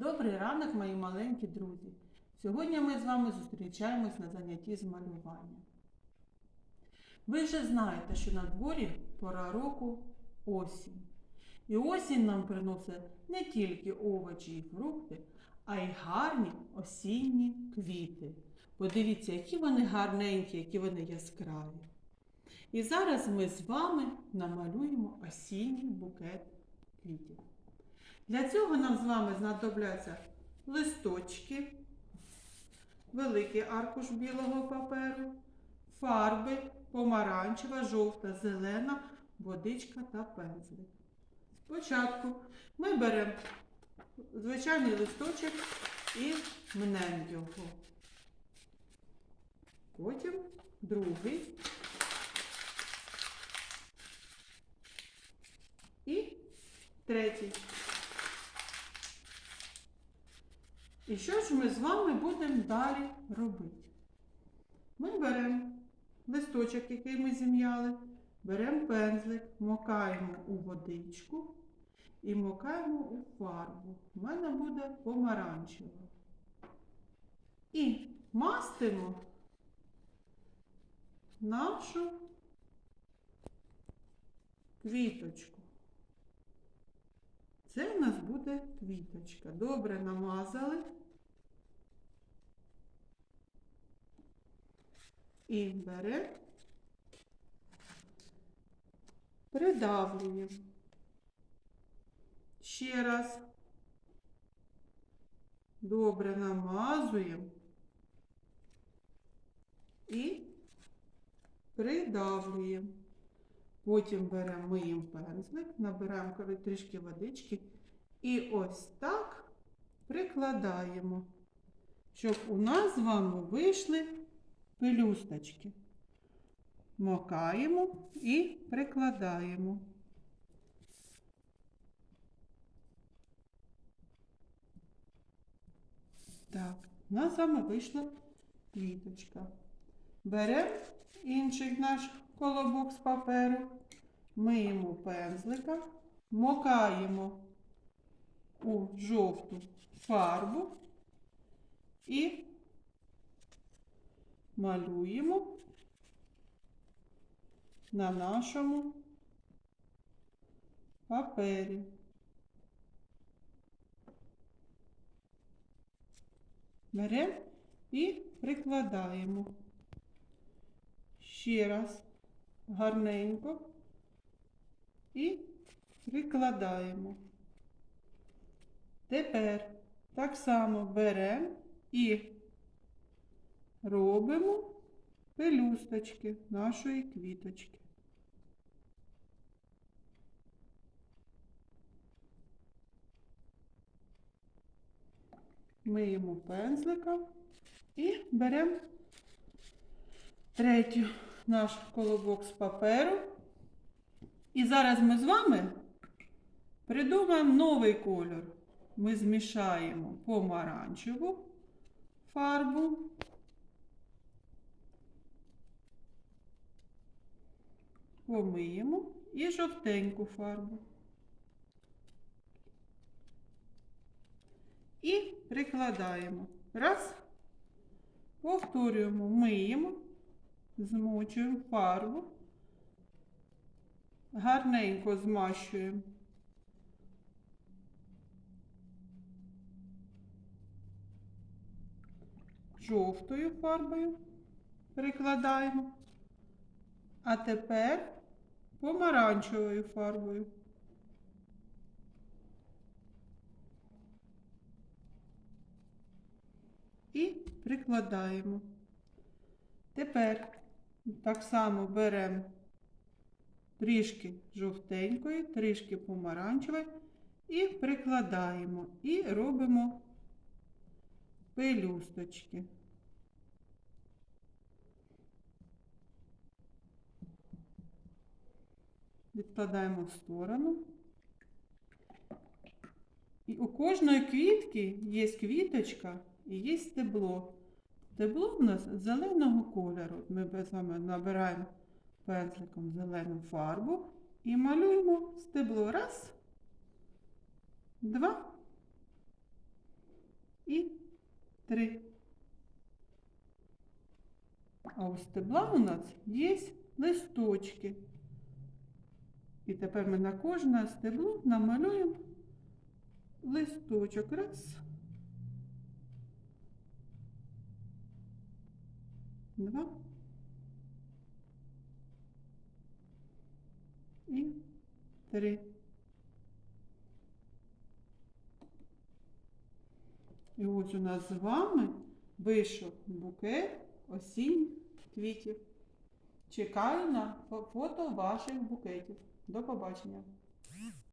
Добрий ранок, мої маленькі друзі! Сьогодні ми з вами зустрічаємось на занятті з малювання. Ви вже знаєте, що на дворі пора року осінь. І осінь нам приносить не тільки овочі і фрукти, а й гарні осінні квіти. Подивіться, які вони гарненькі, які вони яскраві. І зараз ми з вами намалюємо осінній букет квітів. Для цього нам з вами знадобляться листочки, великий аркуш білого паперу, фарби, помаранчева, жовта, зелена, водичка та пензлик. Спочатку ми беремо звичайний листочок і мнемо його. Потім другий. І третій. І що ж ми з вами будемо далі робити? Ми беремо листочок, який ми зім'яли, беремо пензлик, мокаємо у водичку і мокаємо у фарбу. У мене буде помаранчева. І мастимо нашу квіточку. Це у нас буде квіточка. Добре намазали. І беремо, придавлюємо. Ще раз. Добре намазуємо і придавлюємо. Потім беремо миємо пензлик, набираємо трішки водички і ось так прикладаємо, щоб у нас з вами вийшли пелюсточки. Мокаємо і прикладаємо. Так, у нас вами вийшла квіточка. Беремо інший наш колобок з паперу, миємо пензлика, мокаємо у жовту фарбу і малюємо на нашому папері. Беремо і прикладаємо. Ще раз гарненько і прикладаємо. Тепер так само беремо і робимо пелюсточки нашої квіточки. Миємо пензлика і беремо третю наш колобок з паперу. І зараз ми з вами придумаємо новий кольор. Ми змішаємо помаранчеву фарбу. Помиємо і жовтеньку фарбу. І прикладаємо. Раз. Повторюємо, миємо, змочуємо фарбу, гарненько змащуємо. Жовтою фарбою прикладаємо. А тепер помаранчевою фарбою. І прикладаємо. Тепер так само беремо трішки жовтенької, трішки помаранчевої і прикладаємо. І робимо пелюсточки. Відкладаємо в сторону. І у кожної квітки є квіточка і є стебло. Стебло у нас зеленого кольору. Ми з вами набираємо пензликом зелену фарбу і малюємо стебло. Раз, два, і три. А у стебла у нас є листочки. І тепер ми на кожне стебло намалюємо листочок. Раз. Два. І три. І ось у нас з вами вийшов букет осінніх квітів. Чекаю на фото ваших букетів. До побачення.